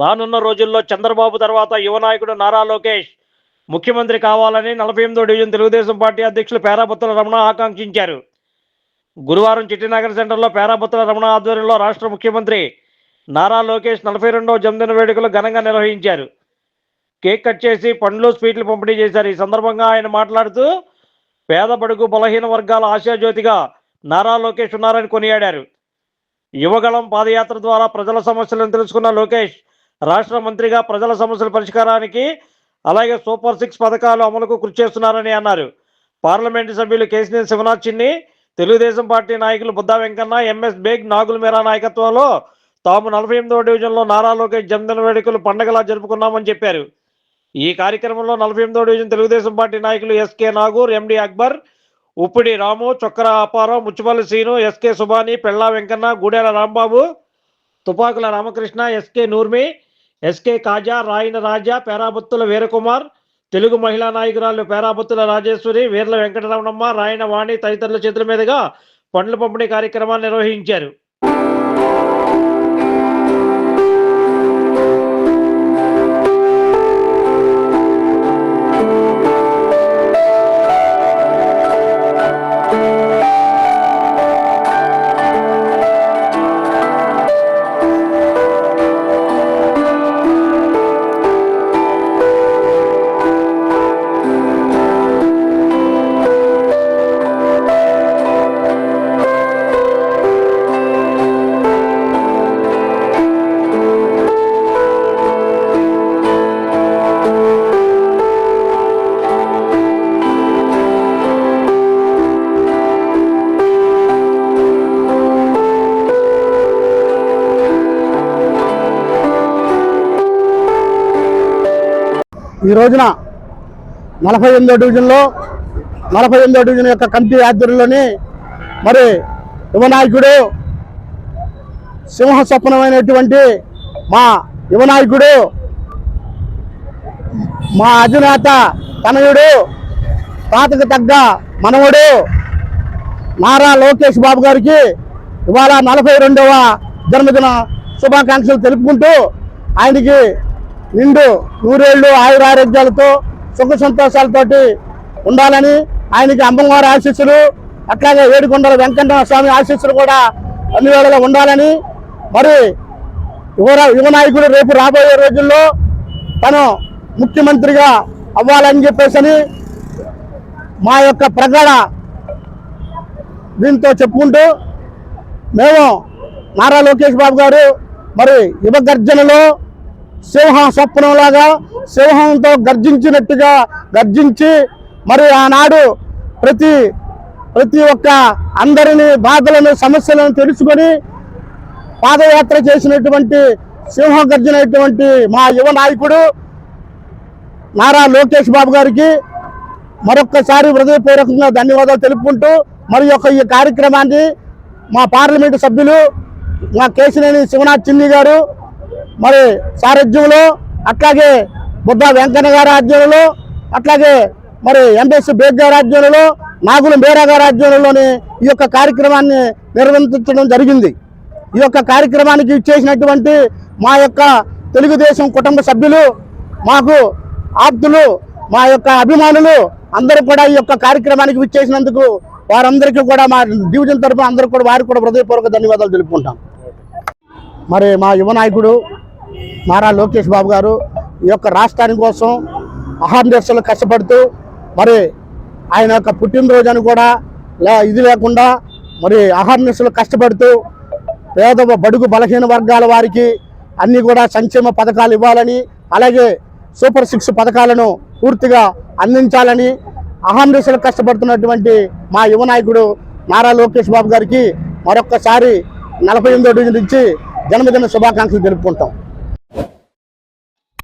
రానున్న రోజుల్లో చంద్రబాబు తర్వాత యువ నాయకుడు నారా లోకేష్ ముఖ్యమంత్రి కావాలని నలభై ఎనిమిదో డివిజన్ తెలుగుదేశం పార్టీ అధ్యక్షులు పేరాబత్తుల రమణ ఆకాంక్షించారు. గురువారం చిట్టినగర్ సెంటర్లో పేరాబత్తుల రమణ ఆధ్వర్యంలో రాష్ట్ర ముఖ్యమంత్రి నారా లోకేష్ నలభై రెండవ జన్మదిన వేడుకలు ఘనంగా నిర్వహించారు. కేక్ కట్ చేసి పండ్లు స్వీట్లు పంపిణీ చేశారు. ఈ సందర్భంగా ఆయన మాట్లాడుతూ పేద బడుగు బలహీన వర్గాల ఆశాజ్యోతిగా నారా లోకేష్ ఉన్నారని కొనియాడారు. యువగళం పాదయాత్ర ద్వారా ప్రజల సమస్యలను తెలుసుకున్న లోకేష్ రాష్ట్ర మంత్రిగా ప్రజల సమస్యల పరిష్కారానికి అలాగే సూపర్ సిక్స్ పథకాలు అమలుకు కృషి చేస్తున్నారని అన్నారు. పార్లమెంటు సభ్యులు కేసినేని శివనాథ్ చిన్ని తెలుగుదేశం పార్టీ నాయకులు బుద్దా వెంకన్న ఎంఎస్ బేగ్ నాగుల మీరా నాయకత్వంలో తాము నలభై ఎనిమిదవ డివిజన్లో నారా లోకేష్ జన్మదిన వేడుకలు పండగలా జరుపుకున్నామని చెప్పారు. ఈ కార్యక్రమంలో నలభై ఎనిమిదవ డివిజన్ తెలుగుదేశం పార్టీ నాయకులు SK Nagoor MD Akbar Uppidi Ramu Chokkara Apparao Muchupalli Srinu SK Subhani Pella Venkanna Gudela Rambabu Tupakula Ramakrishna SK Noormi SK Khaja Rayana Raja Perabattula Veerakumar Telugu మహిళా నాయకురాలు పేరాబత్తుల రాజేశ్వరి వీర్ల వెంకటరమణమ్మ రాయన వాణి తదితరుల చేతుల మీదుగా పండ్ల పంపిణీ కార్యక్రమాన్ని నిర్వహించారు. ఈ రోజున నలభై ఎనిమిదో డివిజన్లో నలభై ఎనిమిదో డివిజన్ యొక్క కమిటీ ఆధ్వర్యంలోని మరి యువనాయకుడు సింహ స్వప్నమైనటువంటి మా యువనాయకుడు మా అధినేత తనయుడు తాతకు తగ్గ మనవడు నారా లోకేష్ బాబు గారికి ఇవాళ నలభై రెండవ జన్మదిన శుభాకాంక్షలు తెలుపుకుంటూ ఆయనకి నిండు నూరేళ్ళు ఆయుర ఆరోగ్యాలతో సుఖ సంతోషాలతోటి ఉండాలని ఆయనకి అమ్మవారి ఆశీస్సులు అట్లాగే ఏడుకొండల వెంకన్న స్వామి ఆశీస్సులు కూడా అన్ని వేళలో ఉండాలని మరి యువ యువ నాయకుడు రేపు రాబోయే రోజుల్లో తను ముఖ్యమంత్రిగా అవ్వాలని చెప్పేసి మా యొక్క ప్రగాఢ దీంతో చెప్పుకుంటూ మేము నారా లోకేష్ బాబు గారు మరి యువ గర్జనలో సింహం స్వప్నంలాగా సింహంతో గర్జించినట్టుగా గర్జించి మరి ఆనాడు ప్రతి ప్రతి ఒక్క అందరిని బాధలను సమస్యలను తెలుసుకొని పాదయాత్ర చేసినటువంటి సింహం గర్జనటువంటి మా యువ నాయకుడు నారా లోకేష్ బాబు గారికి మరొక్కసారి హృదయపూర్వకంగా ధన్యవాదాలు తెలుపుకుంటూ మరి యొక్క ఈ కార్యక్రమాన్ని మా పార్లమెంటు సభ్యులు మా కేసినేని శివనాథ్ చిన్ని గారు మరి సారథ్యంలో అట్లాగే బుద్ధ వెంకన్న గారి ఆధ్వర్యంలో అట్లాగే మరి ఎంఎస్ బేగ్ గారి ఆధ్వర్యంలో నాగుల మేరా గారి ఆధ్వర్యంలోని ఈ యొక్క కార్యక్రమాన్ని నిర్వహించడం జరిగింది. ఈ యొక్క కార్యక్రమానికి ఇచ్చేసినటువంటి మా యొక్క తెలుగుదేశం కుటుంబ సభ్యులు మాకు ఆప్తులు మా యొక్క అభిమానులు అందరూ కూడా ఈ యొక్క కార్యక్రమానికి విచ్చేసినందుకు వారందరికీ కూడా మా డివిజన్ తరఫున అందరూ కూడా వారికి కూడా హృదయపూర్వక ధన్యవాదాలు తెలుపుకుంటాం. మరి మా యువ నాయకుడు నారా లోకేష్ బాబు గారు ఈ యొక్క రాష్ట్రాని కోసం అహర్నిశలు కష్టపడుతూ మరి ఆయన యొక్క పుట్టినరోజుని కూడా లే ఇది లేకుండా మరి అహర్నిశలు కష్టపడుతూ పేద బడుగు బలహీన వర్గాల వారికి అన్నీ కూడా సంక్షేమ పథకాలు ఇవ్వాలని అలాగే సూపర్ సిక్స్ పథకాలను పూర్తిగా అందించాలని అహర్నిశలు కష్టపడుతున్నటువంటి మా యువ నాయకుడు నారా లోకేష్ బాబు గారికి మరొక్కసారి నలభై ఎనిమిదో నుంచి జన్మదిన శుభాకాంక్షలు తెలుపుకుంటాం.